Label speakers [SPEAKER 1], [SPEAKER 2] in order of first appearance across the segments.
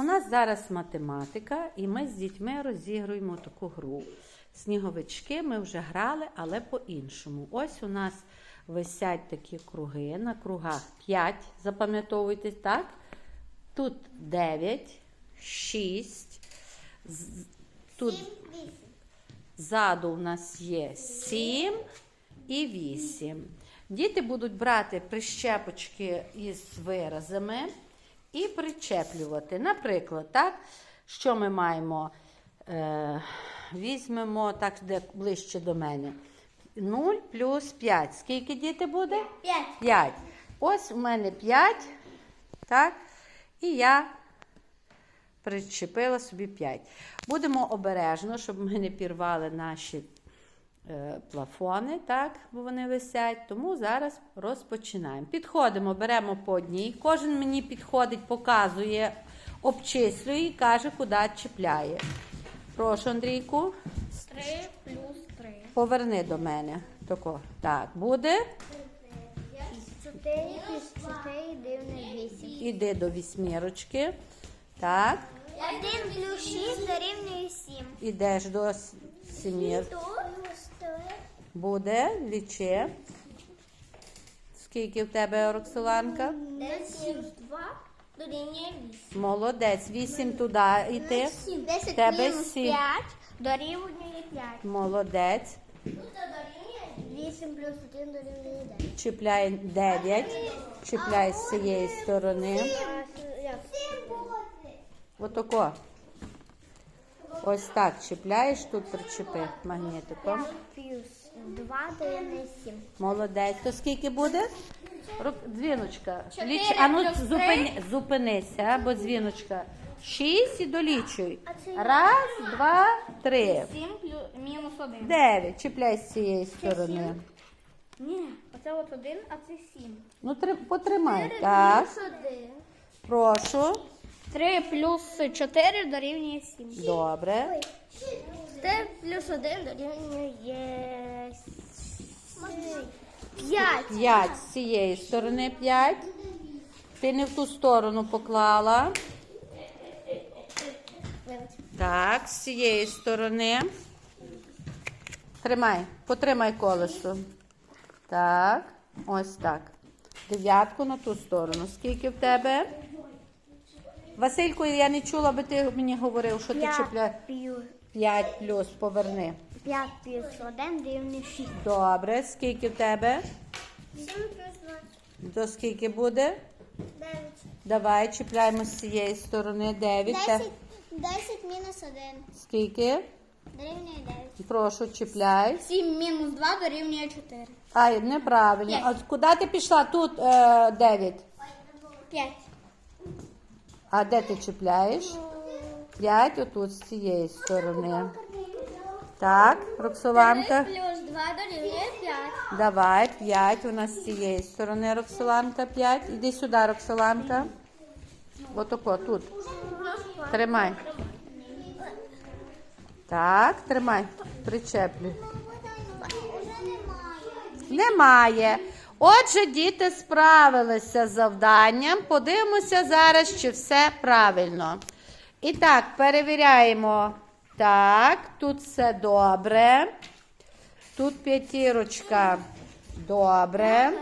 [SPEAKER 1] У нас зараз математика, і ми з дітьми розігруємо таку гру. Сніговички ми вже грали, але по-іншому. Ось у нас висять такі круги. На кругах 5, запам'ятовуйте, так? Тут 9, 6. Тут ззаду у нас є 7 і 8. Діти будуть брати прищепочки із виразами і причеплювати. Наприклад, так, що ми маємо? Е, візьмемо так, де ближче до мене. 0 плюс 5. Скільки діти буде?
[SPEAKER 2] П'ять.
[SPEAKER 1] 5. Ось у мене 5. Так? І я причепила собі 5. Будемо обережно, щоб ми не пірвали наші плафони, так, бо вони висять. Тому зараз розпочинаємо. Підходимо, беремо по одній. Кожен мені підходить, показує, обчислює і каже, куди чіпляє. Прошу, Андрійку,
[SPEAKER 2] Три плюс три.
[SPEAKER 1] поверни до мене. Тако. Так, буде.
[SPEAKER 2] Чотири плюс чотири дивне вісім.
[SPEAKER 1] Іди до вісьмірочки. Так.
[SPEAKER 2] Один плюс шість дорівнює сім.
[SPEAKER 1] Ідеш до с- сімір. Буде, лічи. Скільки в тебе, Роксоланка?
[SPEAKER 2] Два дорівнює вісім.
[SPEAKER 1] Молодець. Вісім туди йти.
[SPEAKER 2] Десять
[SPEAKER 1] Тебе сім.
[SPEAKER 2] п'ять дорівнює п'ять.
[SPEAKER 1] Молодець.
[SPEAKER 2] Вісім плюс один дорівнює дев'ять.
[SPEAKER 1] Чіпляй 9. Чіпляй з цієї сторони. Отако. Ось так чіпляєш, тут причепи магнітиком.
[SPEAKER 2] Плюс два дорівнює сім.
[SPEAKER 1] Молодець. То скільки буде? Ру- Дзвіночка.
[SPEAKER 2] Чотири
[SPEAKER 1] Ліч... А ну
[SPEAKER 2] плюс три.
[SPEAKER 1] зупини... зупинися, бо дзвіночка. Шість і долічуй.
[SPEAKER 2] А це-
[SPEAKER 1] Раз, два, три.
[SPEAKER 2] Сім плюс мінус один.
[SPEAKER 1] Дев'ять. Чіпляй з цієї сторони.
[SPEAKER 2] Ні, оце от один, а це сім.
[SPEAKER 1] Ну, три... потримай. Так.
[SPEAKER 2] один.
[SPEAKER 1] Прошу.
[SPEAKER 2] Три плюс чотири дорівнює сім.
[SPEAKER 1] Добре.
[SPEAKER 2] Три плюс один дорівнює п'ять.
[SPEAKER 1] П'ять з цієї сторони п'ять. Ти не в ту сторону поклала. Так, з цієї сторони. Тримай, потримай колесо. Так, ось так. Дев'ятку на ту сторону. Скільки в тебе? Василько, я не чула, аби ти мені говорив, що ти
[SPEAKER 2] плюс
[SPEAKER 1] 5 плюс поверни.
[SPEAKER 2] п'ять плюс один дорівнює шість.
[SPEAKER 1] Добре, скільки в тебе?
[SPEAKER 2] Сім плюс два.
[SPEAKER 1] То скільки буде?
[SPEAKER 2] Дев'ять.
[SPEAKER 1] Давай чіпляємо з цієї сторони 9.
[SPEAKER 2] Десять, десять мінус один
[SPEAKER 1] Скільки?
[SPEAKER 2] дорівнює дев'ять.
[SPEAKER 1] Прошу, чіпляй.
[SPEAKER 2] Сім мінус два дорівнює чотири.
[SPEAKER 1] Ай, неправильно. А куди ти пішла? Тут е, 9.
[SPEAKER 2] П'ять.
[SPEAKER 1] А де ти чіпляєш? 5 отут з цієї сторони. Так, Роксоланка.
[SPEAKER 2] плюс два дорівнює п'ять.
[SPEAKER 1] Давай, 5 у нас з цієї сторони, Роксоланка, 5. Іди сюди, Роксоланка. Отако, тут. Тримай. Так, тримай. Причеплюй. Немає. Отже, діти справилися з завданням. Подивимося зараз, чи все правильно. І так, перевіряємо. Так, тут все добре. Тут п'ятірочка. Добре.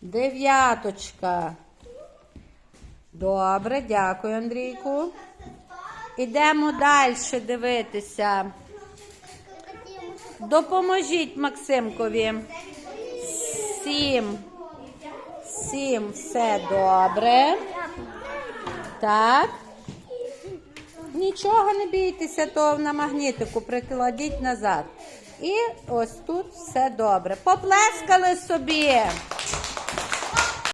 [SPEAKER 1] Дев'яточка. Добре, дякую, Андрійку. Ідемо далі дивитися. Допоможіть Максимкові. Сім. Сім, все добре. Так. Нічого не бійтеся, то на магнітику прикладіть назад. І ось тут все добре. Поплескали собі.